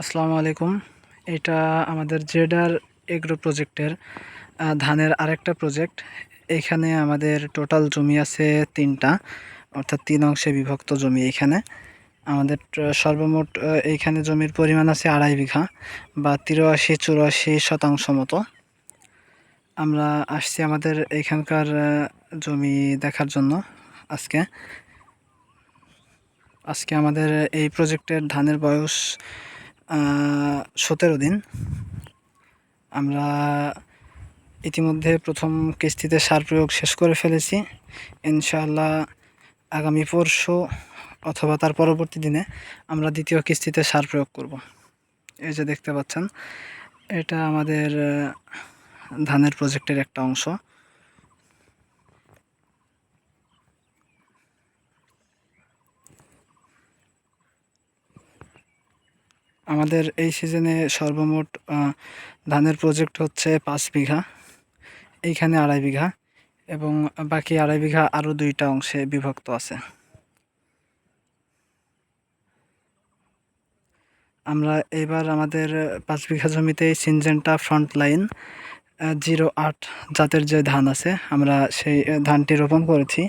আসসালামু আলাইকুম। এটা আমাদের জেডার এগ্রো প্রজেক্টের ধানের আরেকটা প্রজেক্ট। এখানে আমাদের টোটাল জমি আছে তিনটা, অর্থাৎ তিন অংশে বিভক্ত জমি এখানে। আমাদের সর্বমোট এইখানে জমির পরিমাণ আছে আড়াই বিঘা, বা তিরাশি চুরাশি শতাংশ মতো। আমরা আসছি আমাদের এখানকার জমি দেখার জন্য আজকে। আজকে আমাদের এই প্রজেক্টের ধানের বয়স সতেরো দিন। আমরা ইতিমধ্যে প্রথম কিস্তিতে সার প্রয়োগ শেষ করে ফেলেছি। ইনশাআল্লাহ আগামী পরশু অথবা তার পরবর্তী দিনে আমরা দ্বিতীয় কিস্তিতে সার প্রয়োগ করব। এই যে দেখতে পাচ্ছেন, এটা আমাদের ধানের প্রজেক্টের একটা অংশ। আমাদের এই সিজনে সর্বমোট ধানের প্রজেক্ট হচ্ছে পাঁচ বিঘা, এইখানে আড়াই বিঘা এবং বাকি আড়াই বিঘা আরও দুইটা অংশে বিভক্ত আছে। আমরা এবার আমাদের পাঁচ বিঘা জমিতে সিনজেন্টা ফ্রন্ট লাইন জিরো আট জাতের যে ধান আছে, আমরা সেই ধানটি রোপণ করেছি।